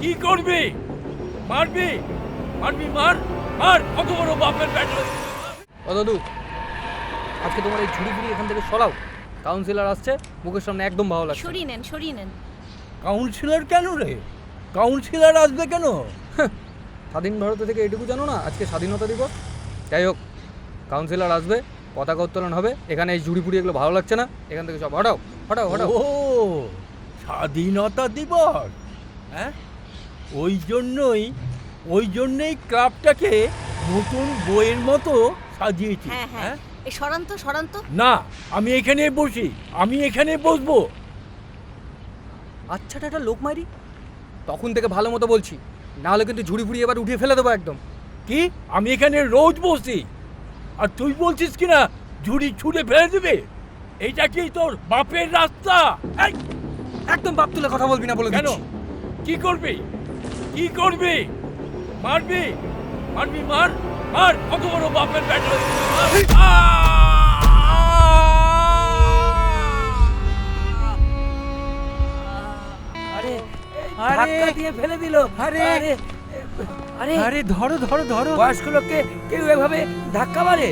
কি করবি? মারবি? মারবি মার মার। কত বড় বাপের ব্যাটা ও দাদু আজকে তোমার এই ঝুড়ি ফুড়ি এখান থেকে সরাও। কাউন্সিলর আসছে মুখের সামনে একদম ভালো লাগছে সরিয়ে নেন সরিয়ে নেন। কাউন্সিলর কেন রে? কাউন্সিলর আসবে কেন? স্বাধীন ভারত থেকে এটুকু জানো না আজকে স্বাধীনতা দিবস। যাই হোক কাউন্সিলর আসবে পতাকা উত্তোলন হবে এখানে এই ঝুড়ি ফুড়ি এগুলো ভালো লাগছে না এখান থেকে সব হটাও হটাও হটাও। ও স্বাধীনতা দিবস হ্যাঁ? ওই জন্যই ওই জন্যই ক্লাবটাকে নতুন বইয়ের মতো সাজিয়েছি হ্যাঁ হ্যাঁ। হ্যাঁ? এই সরান্ত সরান্ত না আমি এখানে বসি আমি এখানে বসবো। আচ্ছা টাটা লোক মারি তখন থেকে ভালো মতো বলছি না হলে কিন্তু ঝুড়ি ফুড়ি এবার উঠিয়ে ফেলে দেবো একদম। কি? আমি এখানে রোজ বসি আর তুই বলছিস কি না ঝুড়ি ছুঁড়ে ফেলে দেবে? এইটা কি তোর বাপের রাস্তা? একদম বাপ তুলে কথা বলবি না বলে কেন। কি করবি? কি করবি? মারবি? মারবি মার মার। কত বড় বাপের ব্যাটা। আরে! ধাক্কা দিয়ে ফেলে দিল। আরে! আরে আরে। আরে ধরো ধরো ধরো। বয়স্ক লোককে কেউ এভাবে ধাক্কা মারে?